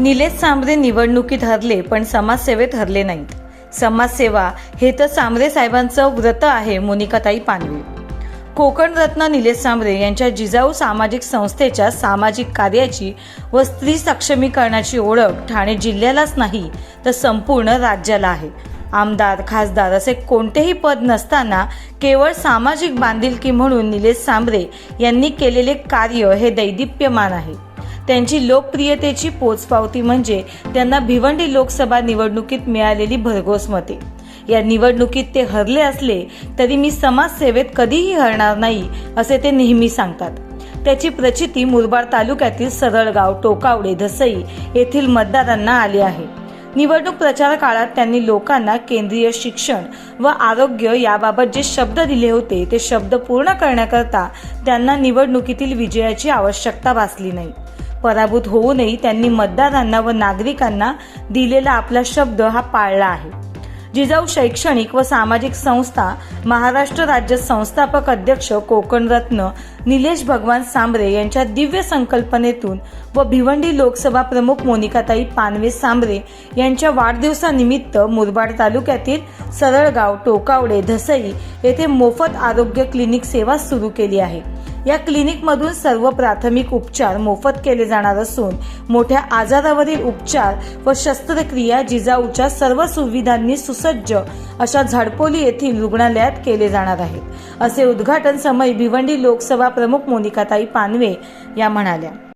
निलेश सांबरे निवडणुकीत हरले पण समाजसेवेत हरले नाहीत. समाजसेवा हे तर सांबरे साहेबांचं व्रत आहे मोनिकाताई पानवे. कोकण रत्न निलेश सांबरे यांच्या जिजाऊ सामाजिक संस्थेच्या सामाजिक कार्याची व स्त्री सक्षमीकरणाची ओळख ठाणे जिल्ह्यालाच नाही तर संपूर्ण राज्याला आहे. आमदार खासदार असे कोणतेही पद नसताना केवळ सामाजिक बांधिलकी म्हणून निलेश सांबरे यांनी केलेले कार्य हे दैदिप्यमान आहे. त्यांची लोकप्रियतेची पोचपावती म्हणजे त्यांना भिवंडी लोकसभा निवडणुकीत मिळालेली भरघोस मते. या निवडणुकीत ते हरले असले तरी मी समाजसेवेत कधीही हरणार नाही असे ते नेहमी सांगतात. त्याची प्रचिती मुरबाड तालुक्यातील सरळगाव टोकावडे धसई येथील मतदारांना आली आहे. निवडणूक प्रचार काळात त्यांनी लोकांना केंद्रीय शिक्षण व आरोग्य याबाबत जे शब्द दिले होते ते शब्द पूर्ण करण्याकरता त्यांना निवडणुकीतील विजयाची आवश्यकता भासली नाही. पराभूत होऊनही त्यांनी मतदारांना व नागरिकांना दिलेला आपला शब्द हा पाळला आहे. जिजाऊ शैक्षणिक व सामाजिक संस्था महाराष्ट्र राज्य संस्थापक अध्यक्ष कोकणरत्न निलेश भगवान सांबरे यांच्या दिव्य संकल्पनेतून व भिवंडी लोकसभा प्रमुख मोनिकाताई पानवे सांबरे यांच्या वाढदिवसानिमित्त मुरबाड तालुक्यातील सरळगाव टोकावडे धसई येथे मोफत आरोग्य क्लिनिक सेवा सुरू केली आहे. या क्लिनिकमधून सर्व प्राथमिक उपचार मोफत केले जाणार असून मोठ्या आजारावरील उपचार व शस्त्रक्रिया जिजाऊच्या सर्व सुविधांनी सुसज्ज अशा झाडपोली येथील रुग्णालयात केले जाणार आहेत. असे उद्घाटन समय भिवंडी लोकसभा प्रमुख मोनिकाताई पानवे या म्हणाल्या.